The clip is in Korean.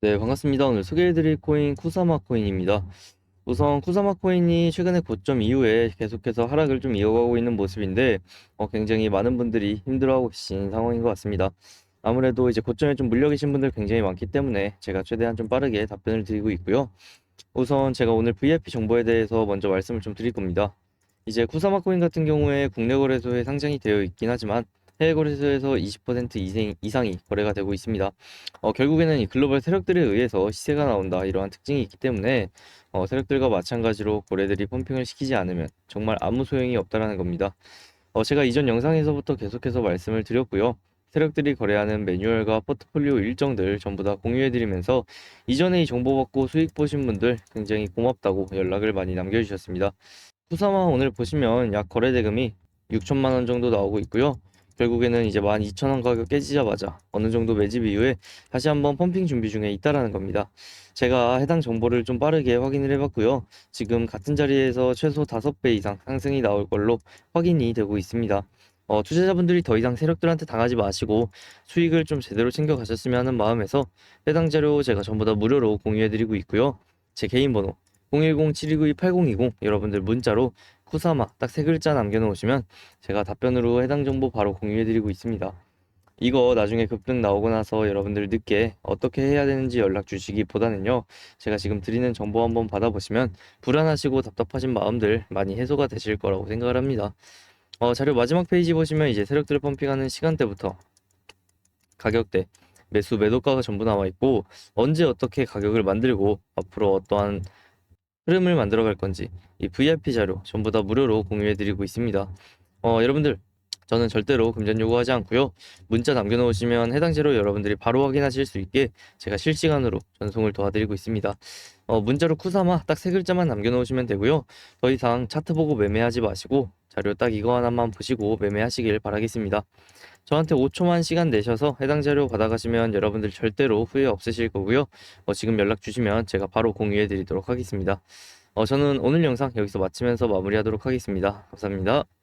네, 반갑습니다. 오늘 소개해드릴 코인 쿠사마 코인입니다. 우선 쿠사마 코인이 최근에 고점 이후에 계속해서 하락을 좀 이어가고 있는 모습인데 어, 굉장히 많은 분들이 힘들어하고 계신 상황인 것 같습니다. 아무래도 이제 고점에 좀 물려 계신 분들 굉장히 많기 때문에 제가 최대한 좀 빠르게 답변을 드리고 있고요. 우선 제가 오늘 VIP 정보에 대해서 먼저 말씀을 좀 드릴 겁니다. 이제 쿠사마 코인 같은 경우에 국내 거래소에 상장이 되어 있긴 하지만 해외 거래소에서 20% 이상, 이상이 거래가 되고 있습니다. 어, 결국에는 이 글로벌 세력들에 의해서 시세가 나온다 이러한 특징이 있기 때문에 어, 세력들과 마찬가지로 고래들이 펌핑을 시키지 않으면 정말 아무 소용이 없다라는 겁니다. 어, 제가 이전 영상에서부터 계속해서 말씀을 드렸고요. 세력들이 거래하는 매뉴얼과 포트폴리오 일정들 전부 다 공유해드리면서 이전에 이 정보 받고 수익 보신 분들 굉장히 고맙다고 연락을 많이 남겨주셨습니다. 쿠사마 오늘 보시면 약 거래 대금이 6천만 원 정도 나오고 있고요. 결국에는 이제 12,000원 가격 깨지자마자 어느 정도 매집 이후에 다시 한번 펌핑 준비 중에 있다라는 겁니다. 제가 해당 정보를 좀 빠르게 확인을 해봤고요. 지금 같은 자리에서 최소 5배 이상 상승이 나올 걸로 확인이 되고 있습니다. 어, 투자자분들이 더 이상 세력들한테 당하지 마시고 수익을 좀 제대로 챙겨 가셨으면 하는 마음에서 해당 자료 제가 전부 다 무료로 공유해드리고 있고요. 제 개인 번호 010-7292-8020 여러분들 문자로 쿠사마 딱 세 글자 남겨놓으시면 제가 답변으로 해당 정보 바로 공유해드리고 있습니다. 이거 나중에 급등 나오고 나서 여러분들 늦게 어떻게 해야 되는지 연락 주시기보다는요. 제가 지금 드리는 정보 한번 받아보시면 불안하시고 답답하신 마음들 많이 해소가 되실 거라고 생각을 합니다. 어, 자료 마지막 페이지 보시면 이제 세력들을 펌핑하는 시간대부터 가격대, 매수 매도가가 전부 나와 있고 언제 어떻게 가격을 만들고 앞으로 어떠한 흐름을 만들어 갈 건지 이 VIP 자료 전부 다 무료로 공유해 드리고 있습니다. 어, 여러분들 저는 절대로 금전 요구하지 않고요. 문자 남겨놓으시면 해당 자료 여러분들이 바로 확인하실 수 있게 제가 실시간으로 전송을 도와드리고 있습니다. 어, 문자로 쿠사마 딱 세 글자만 남겨놓으시면 되고요. 더 이상 차트 보고 매매하지 마시고 자료 딱 이거 하나만 보시고 매매하시길 바라겠습니다. 저한테 5초만 시간 내셔서 해당 자료 받아가시면 여러분들 절대로 후회 없으실 거고요. 어, 지금 연락 주시면 제가 바로 공유해 드리도록 하겠습니다. 어, 저는 오늘 영상 여기서 마치면서 마무리하도록 하겠습니다. 감사합니다.